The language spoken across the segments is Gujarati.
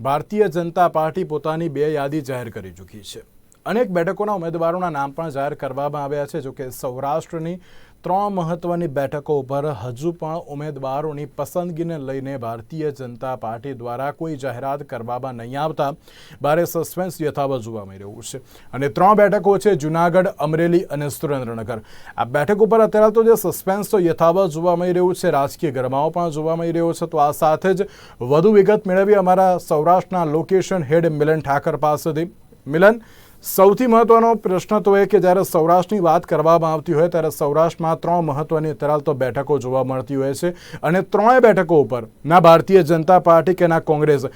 ભારતીય જનતા પાર્ટી પોતાની બે યાદી જાહેર કરી ચૂકી છે. અનેક બેઠકોના ઉમેદવારોના નામ પણ જાહેર કરવામાં આવ્યા છે, જોકે સૌરાષ્ટ્રની ત્રણ મહત્વની બેઠકો ઉપર હજુ પણ ઉમેદવારોની પસંદગીને લઈને ભારતીય જનતા પાર્ટી દ્વારા કોઈ જાહેરાત કરવામાં નહીં આવતા ભારે સસ્પેન્સ યથાવત જોવા મળી રહ્યું છે. અને ત્રણ બેઠકો છે જુનાગઢ, અમરેલી અને સુરેન્દ્રનગર. આ બેઠક ઉપર અત્યારે તો જે સસ્પેન્સ તો યથાવત જોવા મળી રહ્યું છે, રાજકીય ગરમાવો પણ જોવા મળી રહ્યો છે, તો આ સાથે જ વધુ વિગત મેળવી અમારા સૌરાષ્ટ્રના લોકેશન હેડ મિલન ઠાકર પાસેથી. મિલન સૌથી મહત્વનો પ્રશ્ન તો એ કે જ્યારે સૌરાષ્ટ્રની વાત કરવામાં આવતી હોય ત્યારે સૌરાષ્ટ્રમાં ત્રણ મહત્વની અત્યારે તો બેઠકો જોવા મળતી હોય છે અને ત્રણેય બેઠકો ઉપર, ના ભારતીય જનતા પાર્ટી કે ના કોંગ્રેસ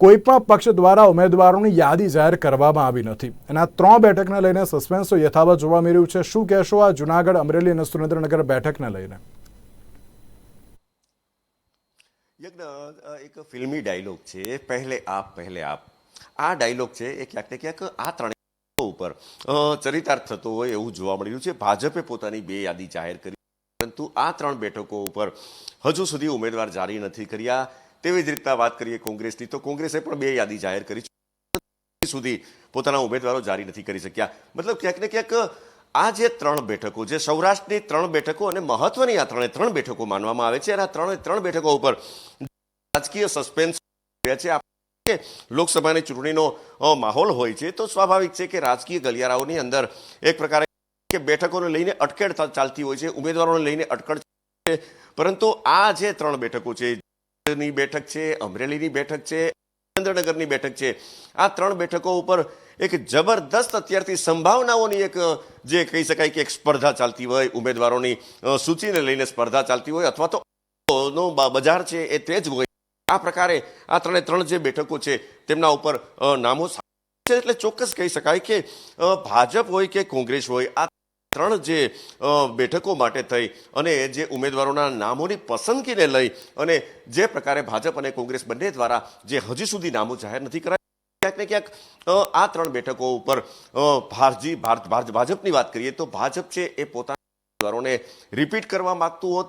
કોઈ પણ પક્ષ દ્વારા ઉમેદવારોની યાદી જાહેર કરવામાં આવી નથી. અને આ ત્રણ બેઠકને લઈને સસ્પેન્સ યથાવત જોવા મળી રહ્યું છે. શું કહેશો આ જુનાગઢ, અમરેલી અને સુરેન્દ્રનગર બેઠકને લઈને? એક ફિલ્મી ડાયલોગ છે. પહેલે આપ પહેલે આપ. આ ડાયલોગ છે એ ક્યાંક ને ક્યાંક આ ત્રણેય ઉપર. ચરિતાર્થ થતો હોય એવું જોવા મળી રહ્યું છે. ભાજપે પોતાની બે યાદી જાહેર કરી પરંતુ આ ત્રણ બેઠકો ઉપર હજુ સુધી ઉમેદવાર જારી નથી કર્યા. તેવી જ રીતના વાત કરીએ કોંગ્રેસની, તો કોંગ્રેસે પણ બે યાદી જાહેર કરી સુધી પોતાના ઉમેદવારો જારી નથી કરી શક્યા. મતલબ ક્યાંક ને ક્યાંક આ જે ત્રણ બેઠકો જે સૌરાષ્ટ્રની ત્રણ બેઠકો અને મહત્વની આ ત્રણે ત્રણ બેઠકો માનવામાં આવે છે. અને આ ત્રણે ત્રણ બેઠકો ઉપર રાજકીય સસ્પેન્સ છે. લોકસભાની ચૂંટણીનો માહોલ હોય છે, તો સ્વાભાવિક છે કે રાજકીય ગલિયારાઓની અંદર એક પ્રકારે કે બેઠકોને લઈને અટકેડ ચાલતી હોય છે, ઉમેદવારોને લઈને અટકળ છે. પરંતુ આ જે ત્રણ બેઠકો છે બેઠક છે, અમરેલીની બેઠક છે સુરેન્દ્રનગરની બેઠક છે, આ ત્રણ બેઠકો ઉપર એક જબરદસ્ત અત્યારથી સંભાવનાઓની એક, જે કહી શકાય કે એક સ્પર્ધા ચાલતી હોય, ઉમેદવારોની સૂચિને લઈને સ્પર્ધા ચાલતી હોય અથવા તો બજાર છે એ તે જ હોય. આ પ્રકારે આ ત્રણે ત્રણ જે બેઠકો છે, તેમના ઉપર નામો છે એટલે ચોક્કસ કહી શકાય કે ભાજપ હોય કે કોંગ્રેસ હોય, આ ત્રણ જે બેઠકો માટે થઈ અને જે ઉમેદવારોના નામોની પસંદગીને લઈ અને જે પ્રકારે ભાજપ અને કોંગ્રેસ બંને દ્વારા જે હજી સુધી નામો જાહેર નથી કરાય, ક્યાંક ને ક્યાંક આ ત્રણ બેઠકો ઉપર ભારજી, ભારત ભાજપની વાત કરીએ તો ભાજપ છે એ પોતાના ઉમેદવારોને રિપીટ કરવા માગતું હોત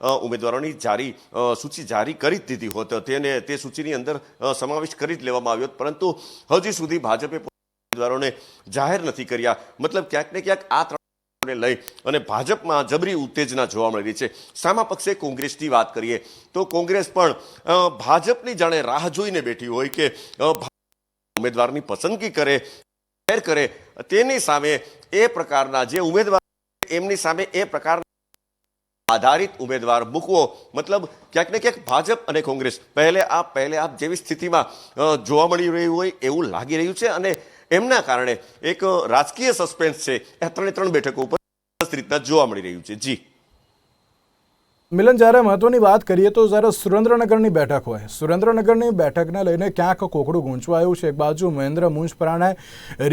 અ, ઉમેદવારોની જારી સૂચિ જારી કરી જ દીધી હોત તેને તે સૂચિની અંદર સમાવેશ કરી જ લેવામાં આવ્યો પરંતુ હજી સુધી ભાજપે ઉમેદવારોને જાહેર નથી કર્યા. મતલબ ક્યાંક ને ક્યાંક આ ને લઈ અને ભાજપમાં જબરી ઉત્તેજના જોવા મળી રહી છે. સામા પક્ષે કોંગ્રેસની વાત કરીએ તો કોંગ્રેસ પણ ભાજપની જાણે રાહ જોઈને બેઠી હોય કે ઉમેદવારની પસંદગી કરે જાહેર કરે તેની સામે એ પ્રકારના જે ઉમેદવાર એમની સામે એ પ્રકારના આધારિત ઉમેદવાર મૂકવો. મતલબ ક્યાંક ને ક્યાંક ભાજપ અને કોંગ્રેસ, પહેલે આપ પહેલે આપ જેવી સ્થિતિમાં જોવા મળી રહ્યું હોય એવું લાગી રહ્યું છે અને એમના કારણે એક રાજકીય સસ્પેન્સ છે. એ ત્રણે ત્રણ બેઠકો ઉપર રીતના જોવા મળી રહ્યું છે. જી. મિલન, જ્યારે મહત્વની વાત કરીએ તો જ્યારે સુરેન્દ્રનગરની બેઠક હોય, સુરેન્દ્રનગરની બેઠકને લઈને ક્યાંક કોકડું ગૂંચવાયું છે. એક બાજુ મહેન્દ્ર મુંજપરાને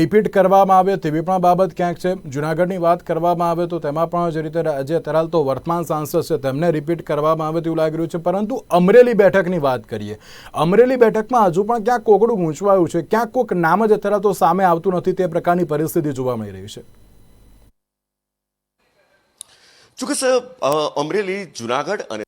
રિપીટ કરવામાં આવે તેવી પણ બાબત ક્યાંક છે. જુનાગઢની વાત કરવામાં આવે તો તેમાં પણ જે રીતે જે તરાલ તો વર્તમાન સાંસદ છે, તેમને રિપીટ કરવામાં આવે તેવું લાગી રહ્યું છે. પરંતુ અમરેલી બેઠકની વાત કરીએ, અમરેલી બેઠકમાં હજુ પણ ક્યાંક કોકડું ગૂંચવાયું છે. ક્યાંક કોઈક નામ જ અત્યારે તો સામે આવતું નથી, તે પ્રકારની પરિસ્થિતિ જોવા મળી રહી છે. ચોક્કસ અમરેલી, જુનાગઢ અને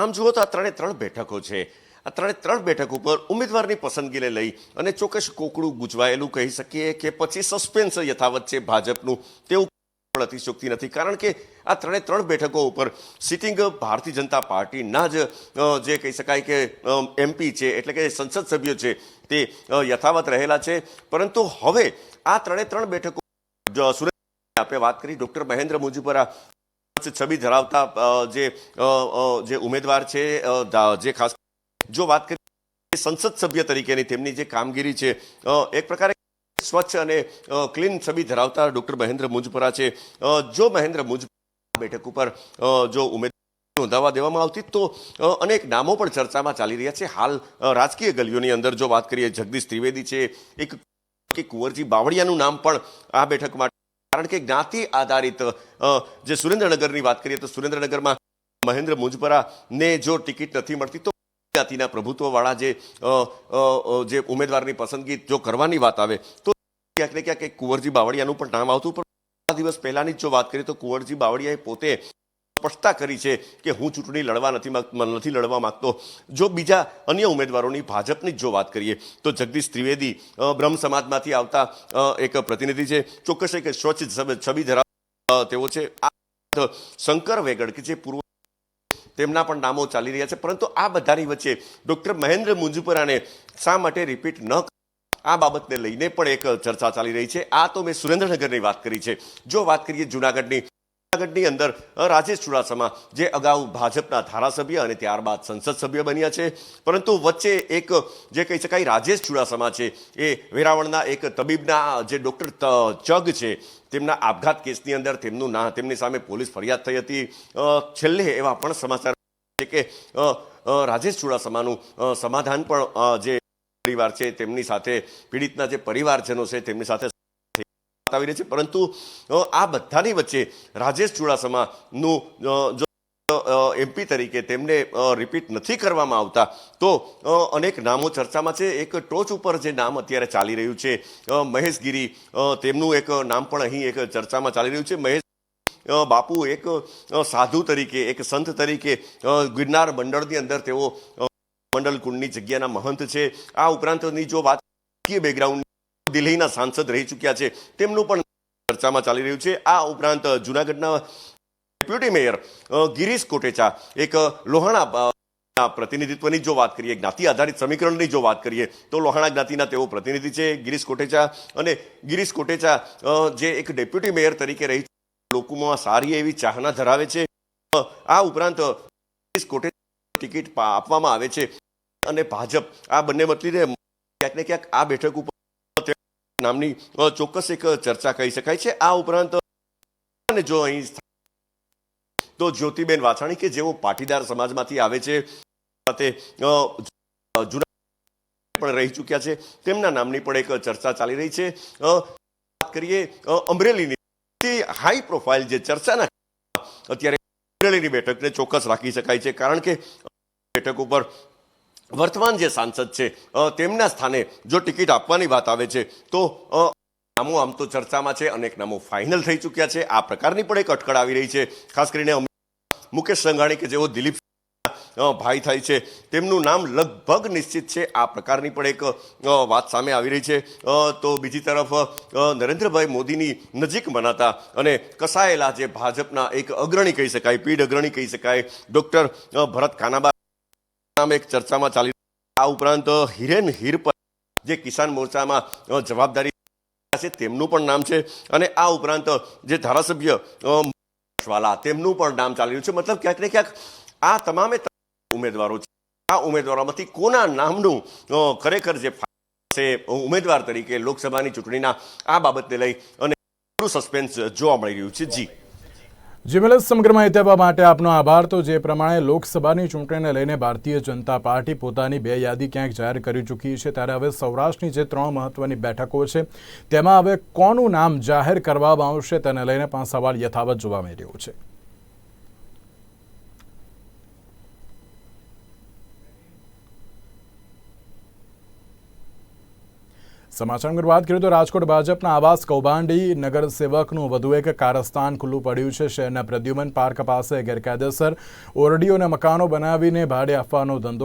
આમ જુઓ તો આ ત્રણે ત્રણ બેઠકો છે. આ ત્રણે ત્રણ બેઠક ઉપર ઉમેદવારની પસંદગીને લઈ અને ચોક્કસ કોકડું ગુજવાયેલું કહી શકીએ કે પછી સસ્પેન્સ યથાવત છે ભાજપનું તેવું પણ અતિશોક્તિ નથી. કારણ કે આ ત્રણે ત્રણ બેઠકો ઉપર સિટિંગ ભારતીય જનતા પાર્ટીના જ જે કહી શકાય કે એમપી છે એટલે કે સંસદ સભ્યો છે તે યથાવત રહેલા છે. પરંતુ હવે આ ત્રણે ત્રણ બેઠકો આપણે વાત કરી. ડોક્ટર મહેન્દ્ર મુજીપરા છબી ધરાવતા જે જે ઉમેદવાર છે જે ખાસ જો વાત કરીએ સંસદ સભ્ય તરીકેની તેમની જે કામગીરી છે એક પ્રકારે સ્વચ્છ અને ક્લીન છબી ધરાવતા ડોક્ટર મહેન્દ્ર મુંજપરા છે જો મહેન્દ્ર મુંજ બેઠક ઉપર જો ઉમેદવાર નોંધાવા દેવામાં આવતી તો અનેક નામો પણ ચર્ચામાં ચાલી રહ્યા છે હાલ રાજકીય ગલીઓની અંદર જો વાત કરીએ જગદીશ ત્રિવેદી છે એક કુંવરજી બાવળિયાનું નામ પણ આ બેઠક માટે કારણ કે જ્ઞાતિ આધારિત જે સુરેન્દ્રનગરની વાત કરીએ તો સુરેન્દ્રનગરમાં મહેન્દ્ર મુંજપરાને જો ટિકિટ નથી મળતી, તો જ્ઞાતિના પ્રભુત્વવાળા જે જે ઉમેદવારની પસંદગી જો કરવાની વાત આવે, તો ક્યાંક ને ક્યાંક કુંવરજી બાવળિયાનું પણ નામ આવતું. પણ દિવસ પહેલાની જ જો વાત કરીએ તો કુંવરજી બાવળિયાએ પોતે સ્પષ્ટતા કરી છે કે હું ચૂંટણી લડવા નથી નથી લડવા માંગતો. જો બીજા અન્ય ઉમેદવારોની ભાજપની જો વાત કરીએ, તો જગદીશ ત્રિવેદી બ્રહ્મ સમાજમાંથી આવતા એક પ્રતિનિધિ છે. ચોક્કસ એક સ્વચ્છ છબી ધરાવ તેઓ છે. આ શંકર વેગડ, કે જે પૂર્વ તેમના પણ નામો ચાલી રહ્યા છે. પરંતુ આ બધાની વચ્ચે ડોક્ટર મહેન્દ્ર મુંજપરાને શા માટે રિપીટ ન આ બાબતને લઈને પણ એક ચર્ચા ચાલી રહી છે. આ તો મેં સુરેન્દ્રનગરની વાત કરી છે. જો વાત કરીએ જુનાગઢની જુનાગઢની અંદર રાજેશ ચુડાસમા, જે અગાઉ ભાજપના ધારાસભ્ય અને ત્યારબાદ સંસદ સભ્ય બન્યા છે. પરંતુ વચ્ચે એક, જે કહી શકાય, રાજેશ ચુડાસમા છે, એ વેરાવળના એક તબીબના, જે ડોક્ટર ચગ છે, તેમના આપઘાત કેસની અંદર તેમનું ના, તેમની સામે પોલીસ ફરિયાદ થઈ હતી. છેલ્લે એવા પણ સમાચાર છે કે રાજેશ ચુડાસમાનું સમાધાન પણ જે પરિવાર છે, તેમની સાથે પીડિતના જે પરિવારજનો છે, તેમની સાથે વાત આવી રહી છે. પરંતુ આ બધાની વચ્ચે રાજેશ ચુડાસમાનું જો એમપી તરીકે તેમને રિપીટ નથી કરવામાં આવતા, તો અનેક નામો ચર્ચામાં છે. એક ટોચ ઉપર જે નામ અત્યારે ચાલી રહ્યું છે મહેશ ગીરી તેમનું એક નામ પણ અહીં એક ચર્ચામાં ચાલી રહ્યું છે. મહેશ બાપુ એક સાધુ તરીકે, એક સંત તરીકે ગિરનાર મંડળની અંદર તેઓ મંડલ કુંડની જગ્યાના મહંત છે. આ ઉપરાંતની જો વાત બેકગ્રાઉન્ડ દિલ્હીના સાંસદ રહી ચૂક્યા છે. તેમનું પણ ચર્ચામાં ચાલી રહ્યું છે. આ ઉપરાંત જુનાગઢના ડેપ્યુટી મેયર ગિરીશ કોટેચા, એક લોહાણા પ્રતિનિધિત્વની જો વાત કરીએ, જ્ઞાતિ આધારિત સમીકરણની જો વાત કરીએ, તો લોહાણા જ્ઞાતિના તેઓ પ્રતિનિધિ છે, ગિરીશ કોટેચા. અને ગિરીશ કોટેચા જે એક ડેપ્યુટી મેયર તરીકે રહી લોકોમાં સારી એવી ચાહના ધરાવે છે. આ ઉપરાંત ગિરીશ કોટેચા ટિકિટ આપવામાં આવે છે. અને ભાજપ આ બંને મતલીને ક્યાંક ને ક્યાંક આ બેઠક ઉપર નામની ચોક્કસ એક ચર્ચા કહી શકાય છે. આ ઉપરાંત જો અહીં તો જ્યોતિબેન વાછાણી કે જેઓ પાટીદાર સમાજમાંથી આવે છે, સાથે જૂના, પણ રહી ચૂક્યા છે, તેમના નામની પણ એક ચર્ચા ચાલી રહી છે. વાત કરીએ અમરેલીની. હાઈ પ્રોફાઇલ જે ચર્ચાના અત્યારે અમરેલીની બેઠકને ચોક્કસ રાખી શકાય છે, કારણ કે બેઠક ઉપર વર્તમાન જે સાંસદ છે તેમના સ્થાને જો ટિકિટ આપવાની વાત આવે છે, તો નામો આમ તો ચર્ચામાં છે, અનેક નામો ફાઇનલ થઈ ચૂક્યા છે. આ પ્રકારની પણ એક અટકળ આવી રહી છે. ખાસ કરીને મુકેશ સંઘાણી કે જેઓ દિલીપ ભાઈ થાય છે, તેમનું નામ લગભગ નિશ્ચિત છે. આ પ્રકારની પણ એક વાત સામે આવી રહી છે. તો બીજી તરફ નરેન્દ્રભાઈ મોદીની નજીક મનાતા અને કસાયેલા જે ભાજપના એક અગ્રણી કહી શકાય, પીઢ અગ્રણી કહી શકાય, ડૉક્ટર ભરત કાનાબા નામ એક ચર્ચામાં ચાલી આ ઉપરાંત હિરેન હીર પર જે કિસાન મોરચામાં જવાબદારી છે, તેમનું પણ નામ છે. અને આ ઉપરાંત જે ધારાસભ્ય વાલા તેમનું પણ નામ ચાલી રહ્યું છે. મતલબ ક્યાંક ને ક્યાંક આ તમામે ઉમેદવારો છે. આ ઉમેદવારોમાંથી કોના નામનું ખરેખર જે છે ઉમેદવાર તરીકે લોકસભાની ચૂંટણીના આ બાબતને લઈ અને સસ્પેન્સ જોવા મળી રહ્યું છે? જી. જીમેલ સમગ્ર માહિતી આપવા માટે આપનો આભાર. તો જે પ્રમાણે લોકસભાની ચૂંટણીને લઈને ભારતીય જનતા પાર્ટી પોતાની બે યાદી ક્યાંક જાહેર કરી ચૂકી છે. ત્યારે હવે સૌરાષ્ટ્રની જે ત્રણ મહત્વની બેઠકો છે, તેમાં હવે કોનું નામ જાહેર કરવામાં આવશે તેને લઈને પણ સવાલ યથાવત જોવા મળી રહ્યો છે. સમાચાર વાત કરીએ તો રાજકોટ ભાજપના આવાસ કૌભાંડી નગરસેવકનું વધુ એક કારસ્તાન ખુલ્લું પડ્યું છે. શહેરના પ્રદ્યુમન પાર્ક પાસે ગેરકાયદેસર ઓરડીઓને મકાનો બનાવીને ભાડે આપવાનો ધંધો